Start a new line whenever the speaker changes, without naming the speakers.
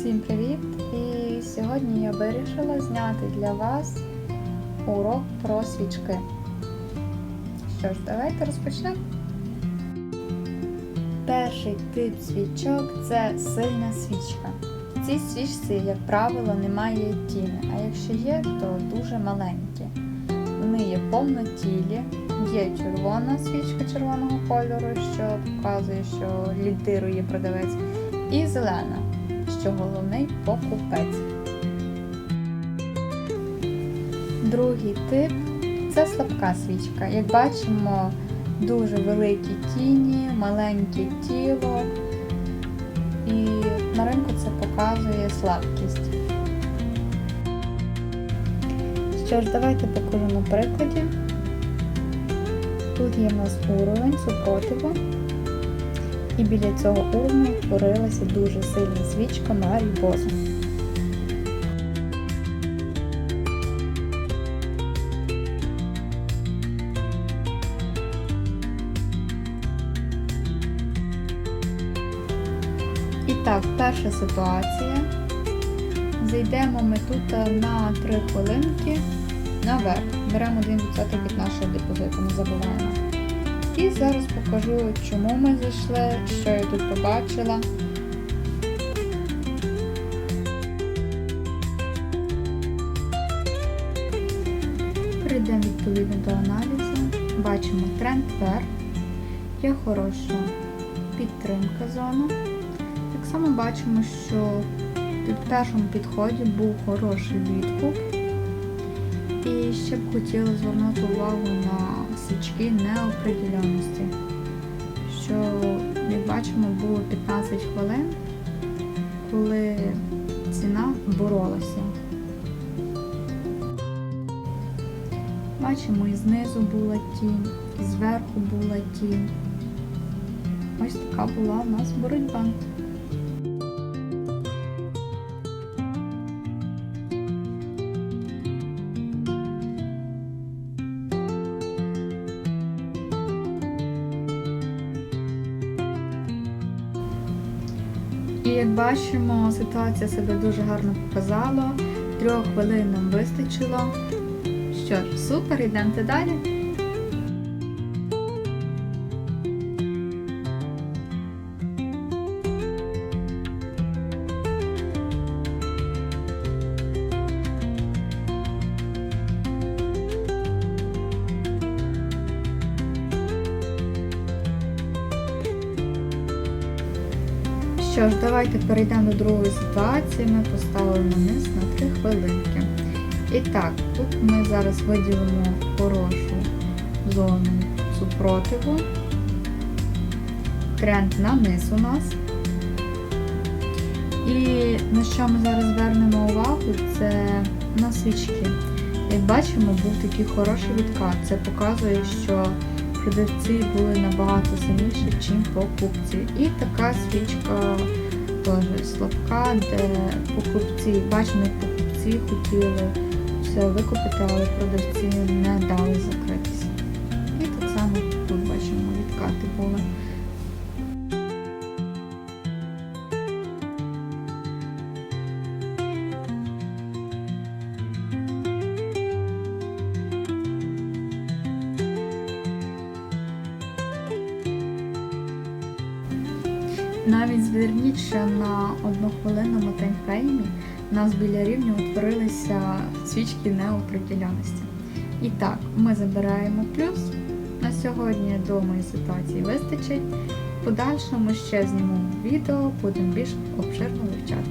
Всім привіт! І сьогодні я вирішила зняти для вас урок про свічки. Що ж, давайте розпочнемо. Перший тип свічок це сильна свічка. В цій свічці, як правило, немає тіни, а якщо є, то дуже маленькі. Вони є повнотілі, є червона свічка червоного кольору, що показує, що лідирує продавець, і зелена, що головний покупець. Другий тип це слабка свічка. Як бачимо, дуже великі тіні, маленьке тіло, і на ринку це показує слабкість. Що ж, давайте покажу на прикладі. Тут є в нас уровень супротиву, і біля цього уровня творилася дуже сильна свічка на Марібоза. І так, перша ситуація. Зайдемо ми тут на 3 хвилинки наверх. Беремо 1% від нашого депозиту, не забуваємо. І зараз покажу, чому ми зайшли, що я тут побачила. Перейдемо відповідно до аналізу. Бачимо тренд вверх, є хороша підтримка зони. Так само бачимо, що під першому підході був хороший відкуп. І ще б хотіла звернути увагу на свічки неопределеності, що, як бачимо, було 15 хвилин, коли ціна боролася. Бачимо, і знизу була тінь, і зверху була тінь. Ось така була у нас боротьба. І як бачимо, ситуація себе дуже гарно показала. Трьох хвилин нам вистачило. Що супер, йдемо далі. Що ж, давайте перейдемо до другої ситуації. Ми поставимо низ на 3 хвилинки. І так, тут ми зараз виділимо хорошу зону супротиву. Тренд на низ у нас. І на що ми зараз звернемо увагу, це на свічки. Як бачимо, був такий хороший відкат. Це показує, що продавці були набагато сильніші, ніж покупці. І така свічка теж слабка, де покупці, бачимо, покупці хотіли все викупити, але продавці не дали закритися. І так само тут бачимо відкати були. Навіть зверніть, що на однохвилинному таймфреймі у нас біля рівня утворилися свічки неопределеності. І так, ми забираємо плюс. На сьогодні до моєї ситуації вистачить. В подальшому ще знімемо відео, будемо більш обширно вивчати.